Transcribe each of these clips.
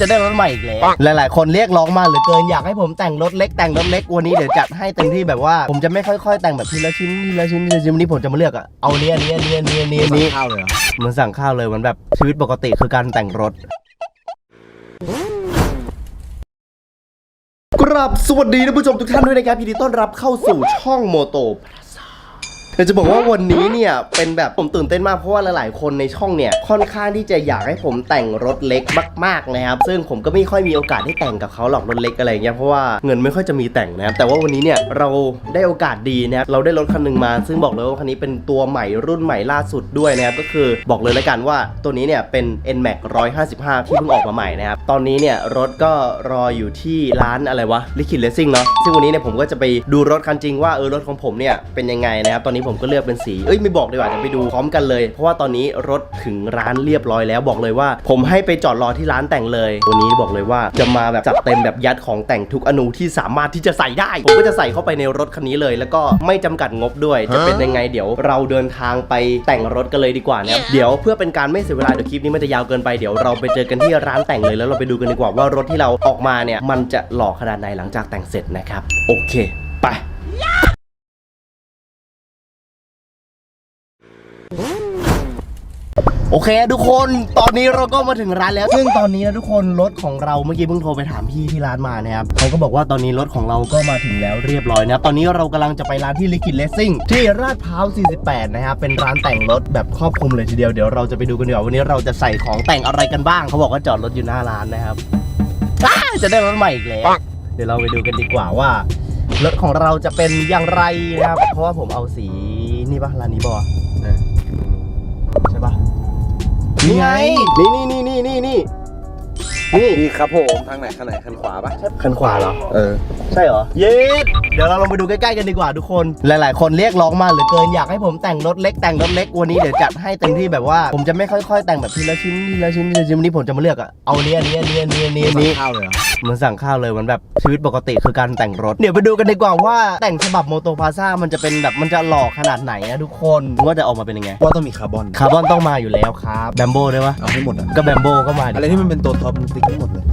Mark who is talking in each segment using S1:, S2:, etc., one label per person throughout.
S1: จะได้รถใหม่อีกแล้วหลาย ๆ คนเรียกร้องมาเหลือเกินอยากให้ผมแต่งรถเล็กแต่งรถเล็กวันนี้เดี๋ยวจัดให้เต็มที่แบบว่าผมจะไม่ค่อย ๆ แต่งแบบทีละชิ้นทีละชิ้นทีละชิ้นวันนี้ผมจะมาเลือกอะเอาเนี้ยเนี้ยเนี้ยเนี้ยเนี้ย
S2: นี่
S1: นี้
S2: ข้าวเลยเหรอ
S1: เหมือนสั่งข้าวเลยเหมันแบบชีวิตปกติคือการแต่งรถกราบสวัสดีท่านผู้ชมทุกท่านด้วยนะครับยินดีต้อนรับเข้าสู่ช่องโมโตเดี๋ยวจะบอกว่าวันนี้เนี่ยเป็นแบบผมตื่นเต้นมากเพราะว่าหลายๆคนในช่องเนี่ยค่อนข้างที่จะอยากให้ผมแต่งรถเล็กมากๆนะครับซึ่งผมก็ไม่ค่อยมีโอกาสได้แต่งกับเขาหรอกรถเล็กอะไรเงี้ยเพราะว่าเงินไม่ค่อยจะมีแต่งนะครับแต่ว่าวันนี้เนี่ยเราได้โอกาสดีนะครับเราได้รถคันหนึ่งมา ซึ่งบอกเลยว่าคันนี้เป็นตัวใหม่รุ่นใหม่ล่าสุดด้วยนะครับก็คือบอกเลยล้วกันว่าตัวนี้เนี่ยเป็น NMAX 155 ที่เพิ่งออกมาใหม่นะครับตอนนี้เนี่ยรถก็รออยู่ที่ร้านอะไรวะลิขิตเลสซิ่งเนาะซึ่งวันนี้เนี่ยผมก็จะไปดูรถคันจริงว่าเออรถของผมเนี่ยเป็นยังไงนะครับตอนนี้ผมก็เลือกเป็นสี เอ้ยไม่บอกดีกว่าจะไปดูพร้อมกันเลย เพราะว่าตอนนี้รถถึงร้านเรียบร้อยแล้วบอกเลยว่า ผมให้ไปจอดรอที่ร้านแต่งเลยวันนี้บอกเลยว่าจะมาแบบจัดเต็มแบบยัดของแต่งทุกอนูที่สามารถที่จะใส่ได้ ผมก็จะใส่เข้าไปในรถคันนี้เลย แล้วก็ไม่จำกัดงบด้วย จะเป็นยังไงเดี๋ยวเราเดินทางไปแต่งรถกันเลยดีกว่านะครับเดี๋ยวเพื่อเป็นการไม่เสียเวลาเดี๋ยวคลิปนี้มันจะยาวเกินไปเดี๋ยวเราไปเจอกันที่ร้านแต่งเลยแล้วเราไปดูกันดีกว่าว่ารถที่เราออกมาเนี่ยมันจะหล่อขนาดไหนหลังจากแต่งเสร็จนะครับโอเค ไป โอเค ทุกคนตอนนี้เราก็มาถึงร้านแล้ว ซึ่งตอนนี้นะทุกคนรถของเราเมื่อกี้เพิ่งโทรไปถามพี่ที่ร้านมานะครับเขาก็บอกว่าตอนนี้รถของเราก็มาถึงแล้วเรียบร้อยนะครับตอนนี้เรากำลังจะไปร้านที่ลิกิ d เลสซิ่งที่ลาดพร้าว 48 นะครับเป็นร้านแต่งรถแบบครอบคลุมเลยทีเดียวเดี๋ยวเราจะไปดูกันดีกว่าวันนี้เราจะใส่ของแต่งอะไรกันบ้างเขาบอกว่าจอดรถอยู่หน้าร้านนะครับจะได้รถใหม่อีกแล้วเดี๋ยวเราไปดูกันดีกว่าว่ารถของเราจะเป็นอย่างไรนะครับเพราะว่าผมเอาสีนี่ปะร้านนี้ปะวะเอ นี่ไง นี่นี่นี่นี่นี่ นี่นี่
S2: นี่ครับผมทางไหนข้างไหนข้างขวาปะ
S1: คันขวาเหรอ
S2: เออ
S1: ใช่เหรอ เย็ดเดี๋ยวเราลองไปดูใกล้ๆกันดีกว่าทุกคน หลายๆ คนเรียกร้องมาเหลือเกินอยากให้ผมแต่งรถเล็กแต่งรถเล็กวันนี้เดี๋ยวจัดให้เต็มที่แบบว่า ผมจะไม่ค่อยๆ แต่งแบบทีละชิ้นทีละชิ้นทีละชิ้นวันนี้ผมจะมาเลือกอะเอาเนี้ยเนี้ยเนี้ยเนี้ยเนี้ย
S2: นี่
S1: นี้
S2: ข้าวเลยเหรอ
S1: เหมือนสั่งข้าวเลยเหมือนแบบชีวิตปกติคือการแต่งรถ เดี๋ยวไปดูกันดีกว่าว่าแต่งฉบับโมโตพาซ่ามันจะเป็นแบบมันจะหล่อขนาดไหนนะทุกคนว่าจะออกมาเป็นยังไง
S2: ว่าต้องมีคาร์บอน
S1: คาร์บอนต้องมาอยู่แล้วครับแบมโบ้ด้วยวะ
S2: เอาให้หมดอะ
S1: ก็แบมโบ้ก็มาดิ
S2: อะไรที่มันเป็นตัวท็อปมันติ๊กให้หมดเลย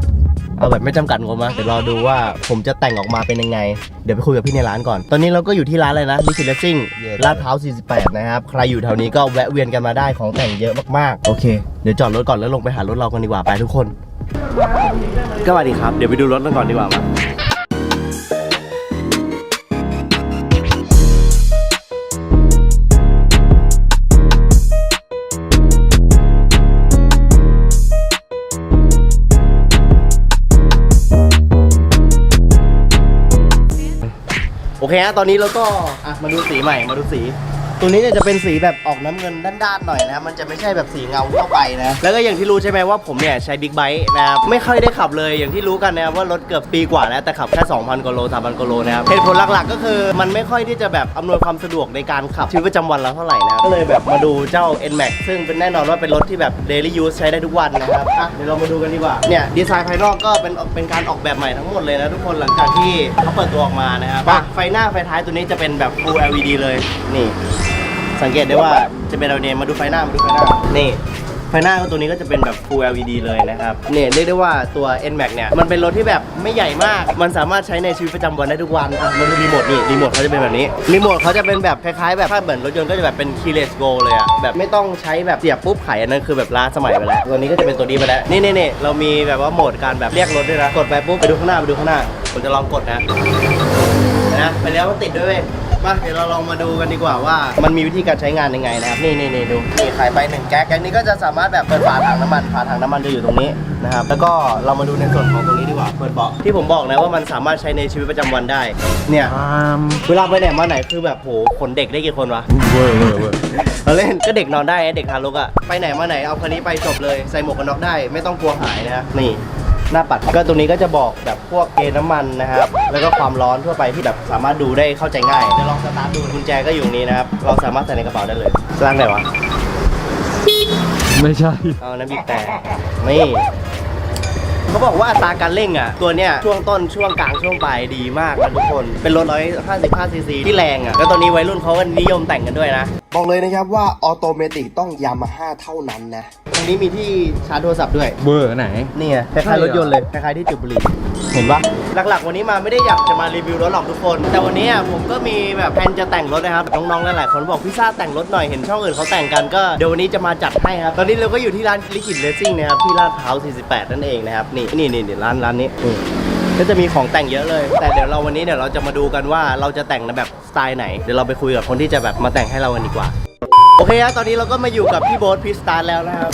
S1: เอาแบบไม่จำกัดงบมาเดี๋ยวรอดูว่าผมจะแต่งออกมาเป็นยังไง เดี๋ยวไปคุยกับพี่ในร้านก่อน ตอนนี้เราก็อยู่ที่ร้านเลยนะลิคิ d เลสซิ่งลาดพร้าว 48 นะครับ ใครอยู่แถวนี้ก็แวะเวียนกันมาได้ของแต่งเยอะมากๆ โอเค เดี๋ยวจอดรถก่อนแล้วลงไปหารถเรากันดีกว่าไปทุกคน ก็มาดีครับ เดี๋ยวไปดูรถกันก่อนดีกว่ามา โอเคฮะตอนนี้เราก็อะมาดูสีใหม่มาดูสี ตัวนี้เนี่ยจะเป็นสีแบบออกน้ำเงินด้านๆหน่อยนะ มันจะไม่ใช่แบบสีเงาทั่วไปนะ แล้วก็อย่างที่รู้ใช่ไหมว่าผมเนี่ยใช้บิ๊กไบค์นะครับ ไม่ค่อยได้ขับเลยอย่างที่รู้กันนะครับว่ารถเกือบปีกว่าแล้วแต่ขับแค่ 2,000กว่าโล3,000กว่าโลนะครับเหตุผลหลักๆ ก็คือมันไม่ค่อยที่จะแบบอำนวยความสะดวกในการขับชีวิตประจำวันเราเท่าไหร่นะก็เลยแบบมาดูเจ้า NMAX ซึ่งเป็นแน่นอนว่าเป็นรถที่แบบ daily use ใช้ได้ทุกวันนะครับอะเดี๋ยวเรามาดูกันดีกว่าเนี่ยดีไซน์ภายนอกก็เป็นเป็นการออกแบบใหม่ทั้งหมดเลยนะทุกคนหลังจากที่เขาเปิดตัวออกมานะครับอะไฟหน้าไฟท้ายตัวนี้จะเป็นแบบ Full LED เลยนี่ สังเกตได้ว่าจะเป็น LED มาดูไฟหน้ามาดูไฟหน้านี่ไฟหน้าตัวนี้ก็จะเป็นแบบ Full LED เลยนะครับเนี่ยเรียกได้ว่าตัว NMAX เนี่ยมันเป็นรถที่แบบไม่ใหญ่มาก มันสามารถใช้ในชีวิตประจำวันได้ทุกวันอะมันมีรีโมทนี่รีโมทเขาจะเป็นแบบนี้รีโมทเขาจะเป็นแบบคล้ายๆแบบถ้าเหมือนรถยนต์ก็จะแบบเป็น keyless go เลยอะแบบไม่ต้องใช้แบบเสียบปุ๊บไขอันนั้นคือแบบล้าสมัยไปแล้วตัวนี้ก็จะเป็นตัวนี้ไปแล้วนี่นี่นี่เรามีแบบว่าโหมดการแบบเรียกรถด้วยนะกดไปปุ๊บไปดูข้างหน้าไปดูข้างหน้าผมจะลองกดนะนะไปแล้วมันติดด้วยเว้ย มาเดี๋ยวเราลองมาดูกันดีกว่าว่า มันมีวิธีการใช้งานยังไงนะครับ นี่นี่นี่ดูนี่ขายไปหนึ่งแก๊สแก๊สนี้ก็จะสามารถแบบเปิดฝาถังน้ำมันฝาถังน้ำมันจะอยู่ตรงนี้นะครับแล้วก็เรามาดูในส่วนของตรงนี้ดีกว่าเปิดเบาะที่ผมบอกนะว่ามันสามารถใช้ในชีวิตประจำวันได้ เนี่ยเวลาไปไหนมาไหนคือแบบโหขนเด็กได้กี่คนวะ
S2: เวอร์เวอร์เวอร์
S1: เราเล่นก็เด็กนอนได้เด็กทารกอะไปไหนมาไหนเอาคันนี้ไปจบเลยใส่หมวกกันน็อกได้ไม่ต้องกลัวหายนะนี่ หน้าปัดก็ตรงนี้ก็จะบอกแบบพวกเกณฑ์น้ำมันนะครับ แล้วก็ความร้อนทั่วไปที่แบบสามารถดูได้เข้าใจง่ายเดี๋ยวลองสตาร์ทดูกุญแจก็อยู่ตรงนี้นะครับ เราสามารถใส่ในกระเป๋าได้เลยสร้างไหนวะ
S2: ไม่ใช่
S1: เอาน้ำบีบแต่นี่ เขาบอกว่าอัตราการเร่งอะ ตัวเนี้ยช่วงต้นช่วงกลางช่วงปลายดีมากนะทุกคน เป็นรถ155ซีซีที่แรงอะ แล้วตอนนี้วัยรุ่นเขาก็นิยมแต่งกันด้วยนะ บอกเลยนะครับว่าออโตเมติกต้องยามาฮ่าเท่านั้นนะตรงนี้มีที่ชาร์จโทรศัพท์ด้วย
S2: เบอร์ไหน
S1: นี่ไงคล้ายๆรถยนต์เลยคล้ายๆที่จุดบุหรี่ เห็นปะหลักๆ วันนี้มาไม่ได้อยากจะมารีวิวรถหรอกทุกคน แต่วันนี้อะผมก็มีแบบแผนจะแต่งรถนะครับน้องๆหลายๆคนบอกพี่ซ่าแต่งรถหน่อยเห็นช่องอื่นเขาแต่งกันก็เดี๋ยววันนี้จะมาจัดให้ครับตอนนี้เราก็อยู่ที่ร้านลิขิตเลสซิ่งนะครับที่ลาดพร้าว 48 นั่นเองนะครับนี่นี่นี่ร้านร้านนี้นี่ก็จะมีของแต่งเยอะเลย แต่เดี๋ยวเราวันนี้เดี๋ยวเราจะมาดูกันว่าเราจะแต่งในแบบสไตล์ไหนเดี๋ยวเราไปคุยกับคนที่จะแบบมาแต่งให้เรากันดีกว่า โอเคครับตอนนี้เราก็มาอยู่กับพี่โบ๊ทพี่สตาร์แล้วนะครับ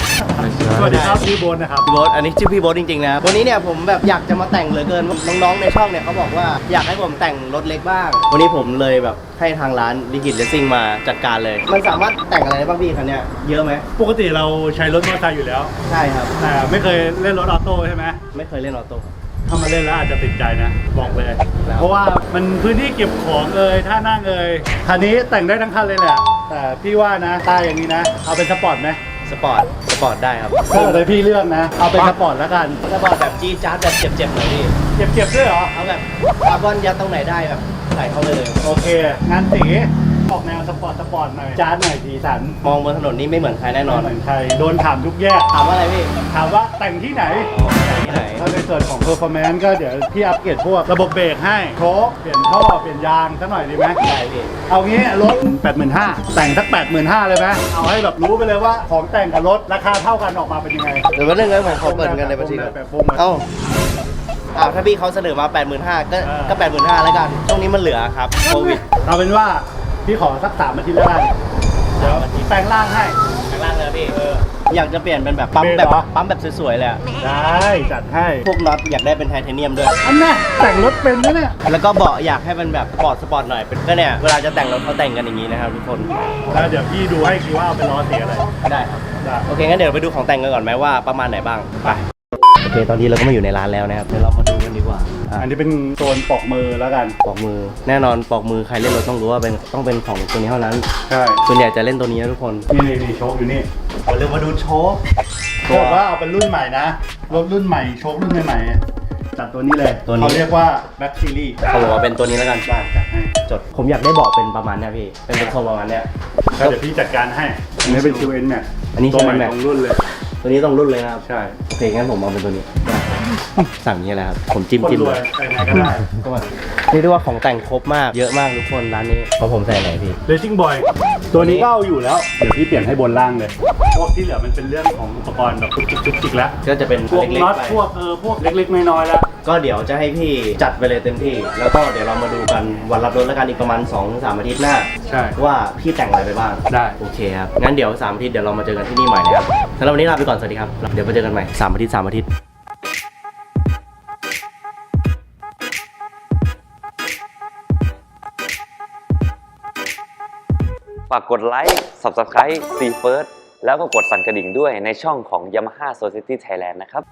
S3: สวัสดีครับพี่โบนนะครับ
S1: พี่โบ๊ทอันนี้ชื่อพี่โบ๊ทจริงๆนะครับวันนี้เนี่ยผมแบบอยากจะมาแต่งเหลือเกิน น้องๆในช่องเนี่ยเขาบอกว่าอยากให้ผมแต่งรถเล็กบ้าง วันนี้ผมเลยแบบให้ทางร้านลิกิตเลสซิ่งมาจัดการเลย มันสามารถแต่งอะไรได้บ้างพี่คันเนี้ยเยอะไหม
S3: ปกติเราใช้รถมอเตอร์ไซค์อยู่แล้ว
S1: ใช่ครับ
S3: แต่ไม่เคยเล่นรถออโต้ใช่ไหม
S1: ไม่เคยเล่นออโต้
S3: ถ้ามาเล่นแล้วอาจจะติดใจนะ บอกเลย
S1: แล้ว
S3: เพราะว่ามันพื้นที่เก็บของเอ่ยท่านั่งเอ่ยคันนี้แต่งได้ทั้งคันเลยแหละแต่พี่ว่านะตายอย่างนี้นะ เอาเป็นสปอร์ตไหม
S1: สปอร์ต สปอร์ตได้ครับ
S3: ถ้าเกิดให้พี่เลือกนะ เอาเป็นสปอร์ตแล้วกัน
S1: สปอร์ตแบบจี๊ดจ๊าดแบบเจ็บๆหน่อยพี่
S3: เก็บเก็บด้วยเหรอ
S1: เอาแบบคาร์บอนยัดตรงไหนได้แบบใส่เข้าไปเลย
S3: โอเค งานสี ออกแนวสปอร์ตสปอร์ตหน่อยจาร์ดหน่อยสีสัน
S1: มองบนถนนนี่ไม่เหมือนใครแน่นอน
S3: เหมือนใครโดนถามทุกแยก
S1: ถามว่าอะไรพี่
S3: ถามว่าแต่งที่ไหน
S1: ที่ไหน
S3: ถ้าในส่วนของ performance ก็เดี๋ยวพี่อัปเกรดพวกระบบเบรกให้โชคเปลี่ยนท่อ เปลี่ยนยางสักหน่อยดีไหม
S1: ได้พี่
S3: เอางี้รถ 85,000แต่งสัก 85,000เลยไหมเอาให้แบบรู้ไปเลยว่าของแต่งกับรถราคาเท่ากันออกมาเป็นยังไง
S1: เดี๋ยววันนึงนะผมขอเปิดเงินในบัญชีก่อน
S3: แบบวงแบบ
S1: เอ้าอ่าถ้าพี่เขาเสนอมา 85,000ก็
S3: อ่า
S1: ก็85,000แล้วกัน ช่วงนี้มันเหลือครับ โควิด
S3: เอาเป็นว่า พี่ขอสักสามอาทิตย์แล้วกันเดี๋ยวแปลงร่างให้
S1: ข้างล่างเลยพี่อยากจะเปลี่ยนเป็นแบบปั๊ม
S3: เบรก
S1: แบบ
S3: เหรอ
S1: ปั๊มแบบสวยๆเลยอะ
S3: ได้จัดให้
S1: พวกน็อตอยากได้เป็นไทเทเนียมด้วย
S3: อันน่ะแต่งรถเป็นไหมเนี่ย
S1: แล้วก็เบาะอยากให้มันแบบสปอร์ตสปอร์ตหน่อยเป็นก็เนี่ยเวลาจะแต่งรถเขาแต่งกันอย่างนี้นะครับทุกคน
S3: แล้วเดี๋ยวพี่ดูให้คิดว่าเอาเป็นล้อสีอะไร
S1: ได้ครับ
S3: ได้
S1: โอเคงั้นเดี๋ยวไปดูของแต่งกันก่อนไหมว่าประมาณไหนบ้างไปโอเคตอนนี้เราก็มาอยู่ในร้านแล้วนะครับเดี๋ยวเรามาดู กันดีกว่าอะ
S3: อันนี้เป็นโซนปอกมือแล้วกัน
S1: ปอกมือ แน่นอนปอกมือใครเล่นรถต้องรู้ว่าเป็นต้องเป็นของตัวนี้เท่านั้น
S3: ใช่
S1: ส่วนใหญ่จะเล่นตัวนี้นะทุกคน
S3: นี่นี่นี่โชคอยู่นี่
S1: เดี๋ยวมาดูโชว์
S3: เขาบอกว่าเอาเป็นรุ่นใหม่นะ รถรุ่นใหม่โชครุ่นใหม่ๆจัดตัวนี้เลย
S1: ตัวนี้
S3: เขาเรียกว่าแบ็คซีรีส์
S1: เขาบอกว่าเป็นตัวนี้แล้วกัน
S3: ได้จัดให้
S1: จด ผมอยากได้เบาะเป็นประมาณเนี้ยพี่ เป็นเป็นทรงประมาณเนี้ย
S3: ก็เดี๋ยวพี่จัดการให้ อันนี้เป็น QN เนี่ย
S1: อันนี้
S3: ตัวใหม่
S1: QN
S3: ของรุ่นเลย
S1: ตัวนี้ต้องรุ่นเลยนะครับ
S3: ใช่
S1: โอเคงั้นผมเอาเป็นตัวนี้ สั่งนี้แหละครับ ผมจิ้ม
S3: คน
S1: จิ้ม
S3: ร
S1: เล
S3: วย
S1: ย
S3: ใส่ไหนก็ได้
S1: ก็มาเรียกได้ว่าของแต่งครบมาก เยอะมากทุกคนร้านนี้เพราะผมใส่ไหนพี่
S3: Racing Boy ตัวนี้ก็เอาอยู่แล้ว เดี๋ยวพี่เปลี่ยนให้บนล่างเลย พวกที่เหลือมันเป็นเรื่องของอุปกรณ์แบบจุกจิกจุกจิกแล้ว
S1: ก็จะเป็น
S3: พวก
S1: เล็ก
S3: น็อต
S1: ๆไป
S3: พวกเออพวกเล็กๆน้อยๆแล้ว
S1: ก็เดี๋ยวจะให้พี่จัดไปเลยเต็มที่ แล้วก็เดี๋ยวเรามาดูกันวันรับรถแล้วกันอีกประมาณ2อสามอาทิตย์หน้า
S3: ใช่
S1: ว่าพี่แต่งอะไรไปบ้าง
S3: ได้
S1: โอเคครับ งั้นเดี๋ยวสามอาทิตย์เดี๋ยวเรามาเจอกันที่นี่ใหม่นะครับสำหรับวันนี้ลาไปก่อน สวัสดีครับ เดี๋ยวมาเจอกันใหม่สามอาทิตย์สามอาทิตย์
S4: ฝากกดไลค์ Subscribe ซีเฟิร์สแล้วก็กดสั่นกระดิ่งด้วยในช่องของ Yamaha Society Thailand นะครับ